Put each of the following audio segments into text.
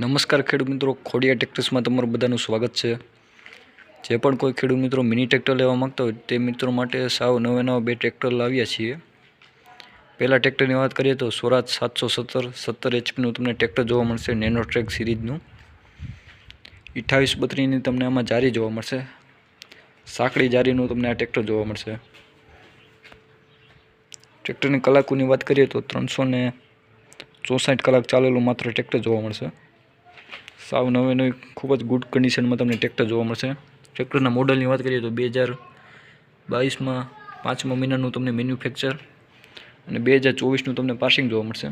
નમસ્કાર ખેડૂત મિત્રો. ખોડિયા ટેક્ટર્સમાં તમારું બધાનું સ્વાગત છે. જે પણ કોઈ ખેડૂત મિત્રો મિની ટ્રેક્ટર લેવા માગતા હોય તે મિત્રો માટે સાવ નવે નવા બે ટ્રેક્ટર લાવ્યા છીએ. પહેલાં ટ્રેક્ટરની વાત કરીએ તો સ્વરાજ સાતસો સત્તર સત્તર એચપીનું તમને ટ્રેક્ટર જોવા મળશે, નેનો ટ્રેક સિરીઝનું. અઠ્ઠાવીસ બત્રીની તમને આમાં જારી જોવા મળશે. સાંકડી જારીનું તમને આ ટ્રેક્ટર જોવા મળશે. ટ્રેક્ટરની કલાકોની વાત કરીએ તો ત્રણસો ચોસાઠ કલાક ચાલેલું માત્ર ટ્રેક્ટર જોવા મળશે. સાવ નવે નવી ખૂબ જ ગુડ કન્ડિશનમાં તમને ટ્રેક્ટર જોવા મળશે. ટ્રેક્ટરના મોડલની વાત કરીએ તો બે હજાર બાવીસમાં પાંચમા મહિનાનું તમને મેન્યુફેક્ચર અને બે હજાર ચોવીસનું તમને પાસિંગ જોવા મળશે.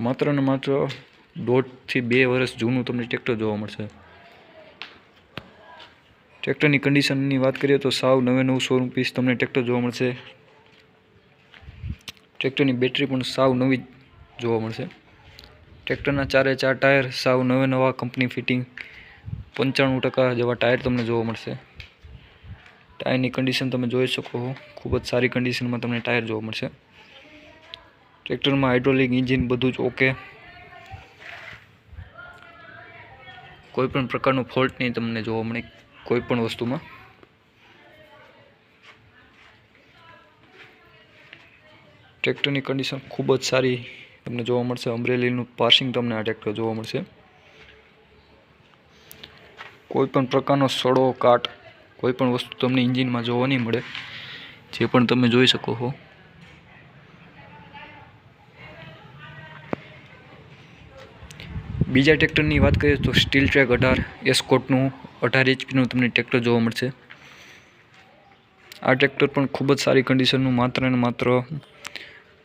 માત્ર ને માત્ર દોઢથી બે વર્ષ જૂનું તમને ટ્રેક્ટર જોવા મળશે. ટ્રેક્ટરની કન્ડિશનની વાત કરીએ તો સાવ નવે નવું સો પીસ તમને ટ્રેક્ટર જોવા મળશે. ટ્રેક્ટરની બેટરી પણ સાવ નવી જોવા મળશે. ટ્રેક્ટરના ચારે ચાર ટાયર, સાવ નવે નવા કંપની ફિટિંગ, પંચાણું ટકા જેવા ટાયર તમને જોવા મળશે. ટાયરની કન્ડિશન તમે જોઈ શકો ખૂબ જ સારી કન્ડિશનમાં તમને ટાયર જોવા મળશે. ટ્રેક્ટરમાં હાઇડ્રોલિક ઇન્જિન બધું જ ઓકે કોઈ પણ પ્રકારનું ફોલ્ટ નહીં તમને જોવા મળે કોઈ પણ વસ્તુમાં. ટ્રેક્ટરની કન્ડિશન ખૂબ જ સારી તમને જોવા મળશે. અમરેલીનું પાર્સિંગ તમને આ ટ્રેક્ટર જોવા મળશે. કોઈ પણ પ્રકારનો સડો, કાટ કોઈ પણ વસ્તુ તમને ઇન્જિનમાં જોવા નહીં મળે. જે પણ તમે જોઈ શકો છો બીજા ટ્રેક્ટરની વાત કરીએ તો સ્ટીલ ટ્રેક અઢાર એસ્કોટનું અઢાર એચપીનું તમને ટ્રેક્ટર જોવા મળશે. આ ટ્રેક્ટર પણ ખૂબ જ સારી કન્ડિશનનું માત્ર ને માત્ર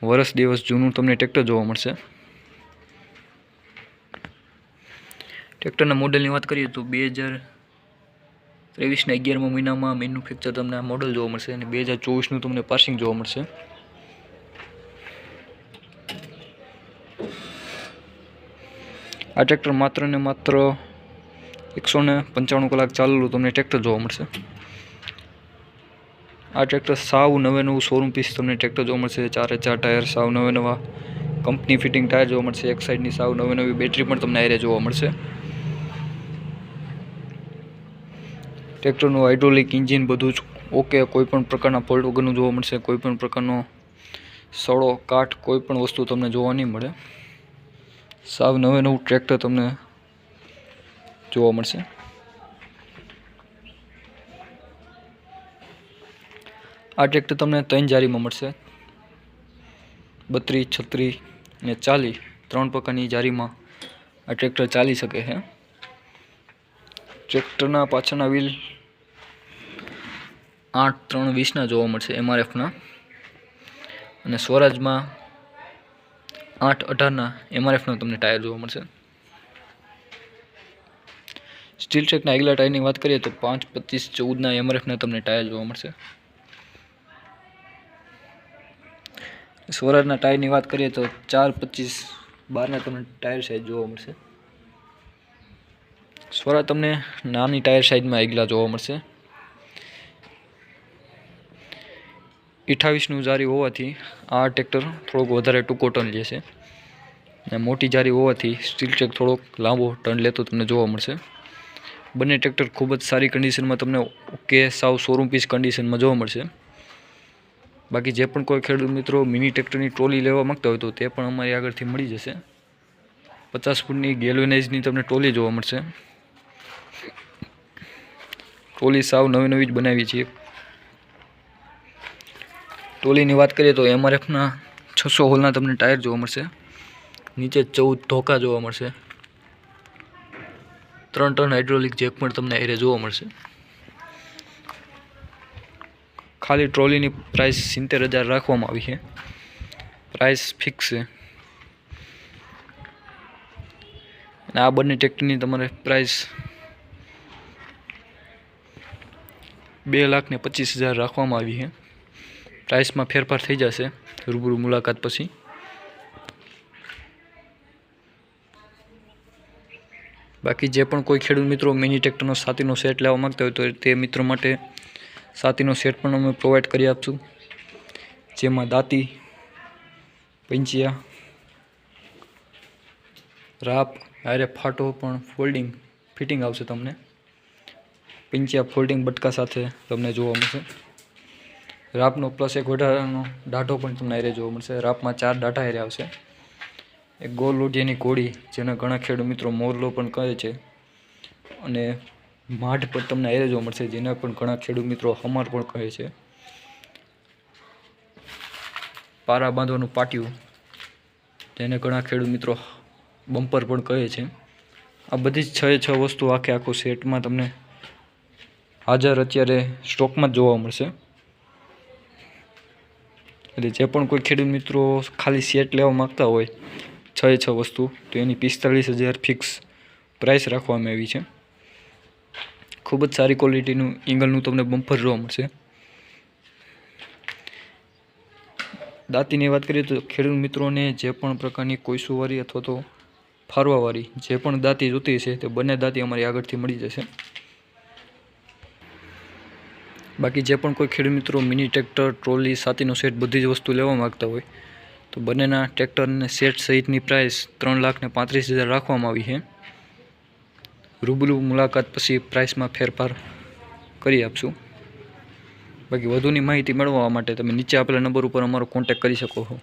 વર્ષ દિવસ જૂનું તમને ટ્રેક્ટર જોવા મળશે. ટ્રેક્ટરના મોડલની વાત કરીએ તો બે હજાર ત્રેવીસના અગિયારમા મહિનામાં મેન્યુફેક્ચર તમને મોડલ જોવા મળશે અને બે હજાર ચોવીસનું તમને પાસિંગ જોવા મળશે. આ ટ્રેક્ટર માત્ર ને માત્ર એકસો ને પંચાણું કલાક ચાલેલું તમને ટ્રેક્ટર જોવા મળશે. આ ટ્રેક્ટર સાવ નવે નવું શોરૂમ પીસ તમને ટ્રેક્ટર જોવા મળશે. ચારે ચાર ટાયર સાવ નવે નવા કંપની ફિટિંગ ટાયર જોવા મળશે. એક સાઈડની સાવ નવી નવી બેટરી પણ તમને આરે જોવા મળશે. ટ્રેક્ટરનું હાઇડ્રોલિક ઇન્જિન બધું જ ઓકે કોઈપણ પ્રકારના ફોલ્ટ વગરનું જોવા મળશે. કોઈપણ પ્રકારનો સડો, કાટ કોઈપણ વસ્તુ તમને જોવા નહીં મળે. સાવ નવે નવું ટ્રેક્ટર તમને જોવા મળશે. આ ટ્રેક્ટર તમને ત્રણ જારીમાં મળશે. બત્રીસ, છત્રીસ ને ચાલીસ, ત્રણ પ્રકારની જારીમાં આ ટ્રેક્ટર ચાલી શકે છે. ટ્રેક્ટરના પાછળના વ્હીલ આઠ, ત્રણ વીસના જોવા મળશે એમઆરએફના અને સ્વરાજમાં આઠ અઢારના એમઆરએફના તમને ટાયર જોવા મળશે. સ્ટીલ ટ્રેકના આગલા ટાયરની વાત કરીએ તો પાંચ, પચીસ ચૌદના એમઆરએફના તમને ટાયર જોવા મળશે. સ્વરાજના ટાયરની વાત કરીએ તો ચાર પચીસ બારના તમને ટાયર સાઇઝ જોવા મળશે. સ્વરાજ તમને નાની ટાયર સાઇઝમાં આગલા જોવા મળશે. અઠ્ઠાવીસનું જારી હોવાથી આ ટ્રેક્ટર થોડોક વધારે ટૂંકો ટર્ન લેશે. અને મોટી જારી હોવાથી સ્ટીલ ટ્રેક થોડોક લાંબો ટર્ન લેતો તમને જોવા મળશે. બંને ટ્રેક્ટર ખૂબ જ સારી કન્ડિશનમાં તમને ઓકે સાવ શોરૂમ પીસ કન્ડિશનમાં જોવા મળશે. બાકી જે પણ કોઈ ખેડૂત મિત્રો મિની ટ્રેક્ટરની ટ્રોલી લેવા માગતા હોય તો તે પણ અમારી આગળથી મળી જશે. પચાસ ફૂટની ગેલ્વેનાઇઝની તમને ટ્રોલી જોવા મળશે. ટ્રોલી સાવ નવી નવી જ બનાવી છીએ. ટ્રોલીની વાત કરીએ તો એમઆરએફના છસો હોલના તમને ટાયર જોવા મળશે. નીચે ચૌદ ધોકા જોવા મળશે. ત્રણ ટન હાઇડ્રોલિક જેક પણ તમને એરે જોવા મળશે. ખાલી ટ્રોલીની પ્રાઇસ સિત્તેર હજાર રાખવામાં આવી છે. પ્રાઇસ ફિક્સ છે. અને આ બંને ટ્રેક્ટરની તમારે પ્રાઇસ બે લાખ ને પચીસ હજાર રાખવામાં આવી છે. પ્રાઇસમાં ફેરફાર થઈ જશે. રૂબરૂ મુલાકાત પછી. બાકી જે પણ કોઈ ખેડૂત મિત્રો મિની ટ્રેક્ટરનો સાથીનો સેટ લેવા માગતા હોય તો તે મિત્રો માટે સાતીનો સેટ પણ અમે પ્રોવાઈડ કરી આપશું. જેમાં દાંતી, પંચિયા, રાપ આરે ફાટો પણ ફોલ્ડિંગ ફિટિંગ આવશે તમને. પિંચિયા ફોલ્ડિંગ બટકા સાથે તમને જોવા મળશે. રાપનો પ્લસ એક વધારાનો દાઢો પણ તમને એરે જોવા મળશે. રાપમાં ચાર દાઢા એરે આવશે. એક ગોળ લોઢિયાની ઘોડી જેને ઘણા ખેડૂત મિત્રો મોરલો પણ કહે છે. અને માઢ પણ તમને એરે જોવા મળશે, જેના પણ ઘણા ખેડૂત મિત્રો હમાર પણ કહે છે. પારા બાંધવાનું પાટિયું, તેને ઘણા ખેડૂત મિત્રો બમ્પર પણ કહે છે. આ બધી જ છ છ વસ્તુ આખે આખું સેટમાં તમને હાજર અત્યારે સ્ટોકમાં જ જોવા મળશે. એટલે જે પણ કોઈ ખેડૂત મિત્રો ખાલી સેટ લેવા માગતા હોય, છ છ વસ્તુ, તો એની પિસ્તાળીસ હજાર ફિક્સ પ્રાઇસ રાખવામાં આવી છે. ખૂબ જ સારી ક્વોલિટીનું ઇંગલનું તમને બમ્પર જોવા મળશે. દાંતીની વાત કરીએ તો ખેડૂત મિત્રોને જે પણ પ્રકારની કોઈસુવારી અથવા તો ફારવાવાળી જે પણ દાંતી જોતી છે તે બંને દાંતી અમારી આગળથી મળી જશે. બાકી જે પણ કોઈ ખેડૂત મિત્રો મિની ટ્રેક્ટર, ટ્રોલી, સાતીનો સેટ બધી જ વસ્તુ લેવા માગતા હોય, તો બંનેના ટ્રેક્ટર અને સેટ સહિતની પ્રાઇસ ત્રણ લાખ ને પાંત્રીસ હજાર રાખવામાં આવી છે. રૂબરૂ મુલાકાત પછી પ્રાઇસમાં ફેરફાર કરી આપશું. બાકી વધુની માહિતી મેળવવા માટે તમે નીચે આપેલા નંબર ઉપર અમારો કોન્ટેક કરી શકો છો.